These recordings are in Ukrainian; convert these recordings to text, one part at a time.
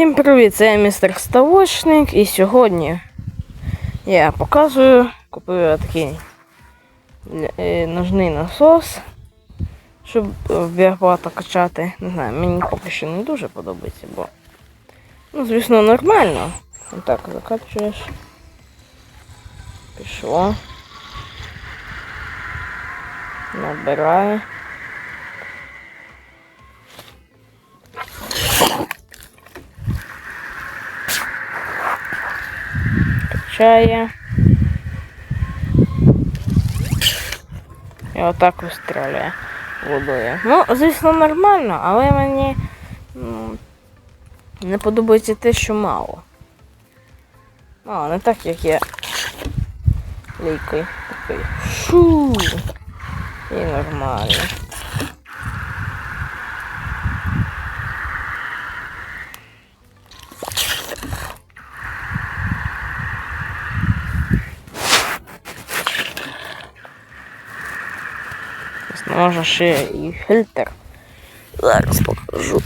Всім привіт, це я містер Ставочник і сьогодні я показую, купив такий е, ножний насос, щоб багато качати. Не знаю, мені поки що не дуже подобається, бо ну, звісно, нормально. Отак закачуєш. Пішло. Набирає. Качає. І отак вистріляє водою. Ну, звісно, нормально, але мені ну, не подобається те, що мало. Мало, не так, як я лейкою. Такий шу. І нормально. Може ще і фільтр. Зараз покажу.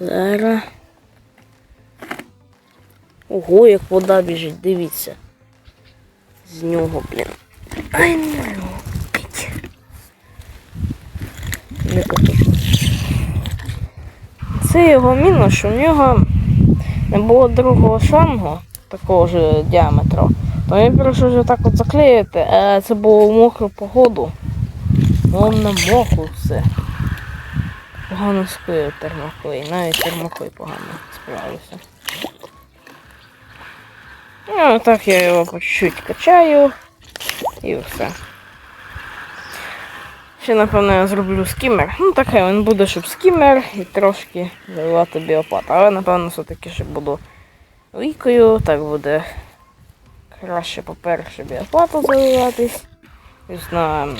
Зараз. Ого, як вода біжить, дивіться. З нього, блін. Ай, не робить. Не. Це його мінус, що в нього не було другого шлангу такого ж діаметру, то він прийшов вже так от заклеїти, а це було в мокру погоду. Воно намокло все. Погано склеїв термоклей, навіть термоклей погано справився. Ну, так я його по чуть-чуть качаю і все. Ще, напевно, я зроблю скімер. Ну, таке він буде, щоб скімер і трошки заливати біопат. Але, напевно, все-таки ще буду лікою, так буде краще, по-перше, біоплату заливатись. Звісно,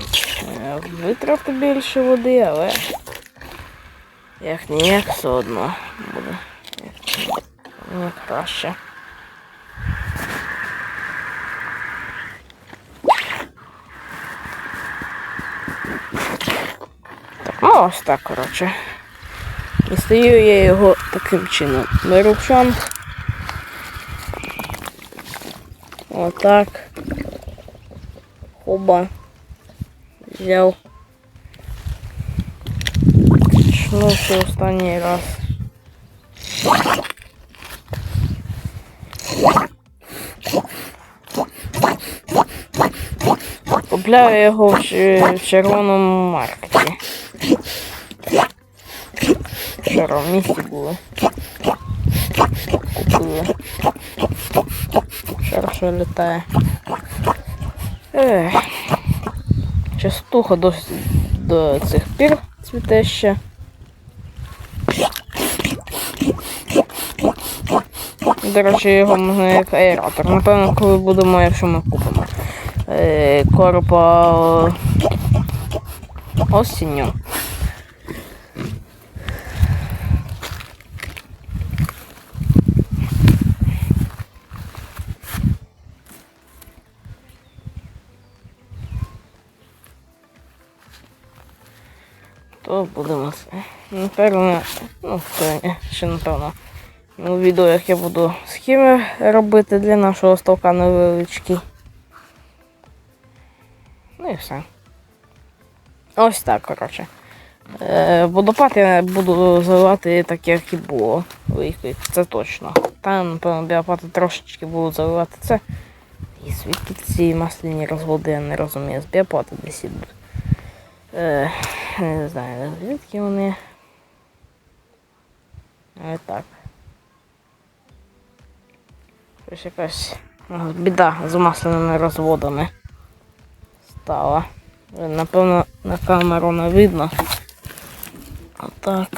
витрати більше води, але як ніяк все одно буде як краще. Ну ось так, коротше. І стою я його таким чином. Беру в шанс. Отак. Хоба. Взяв. Ну, ще останній раз. Купляю його в, в червоному маркеті. Вчора в місті були. Купили. Хорошо літає. Ех. Частуха до, до цих пір цвіте ще. До речі, його можна як аератор. Напевно, коли будемо, якщо ми купимо. Е, коропа осінню. То будемо. Напевно, ну, ще напевно. У відео, як я буду схеми робити для нашого ставка невеличкий. Ну і все. Ось так, коротше. Е, водопад я буду заливати так, як і було. Це точно. Там, напевно, біопати трошечки будуть заливати це. І звідки ці масляні розводи, я не розумію. З біопати десь ідуть. Е, не знаю, звідки вони. Але так. Щось якась біда з масляними розводами стала. Е, Напевно, на камеру не видно. Отак.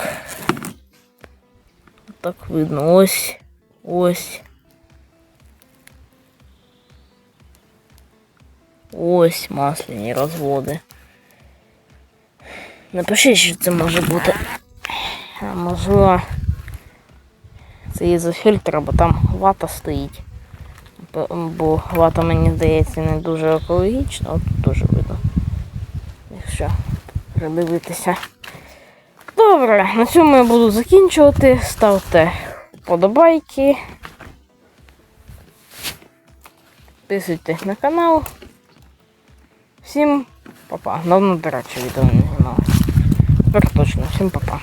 Отак видно. Ось. Ось. Ось масляні розводи. Напишіть, що це може бути. А можливо. Це із-за фільтра, бо там вата стоїть. Бо- вата, мені здається, не дуже екологічна, от тут дуже видно. Якщо придивитися. Добре, на цьому я буду закінчувати. Ставте вподобайки. Підписуйтесь на канал. Всім па-па. Давно, до речі, відео не знімала. Тепер точно, всім па-па.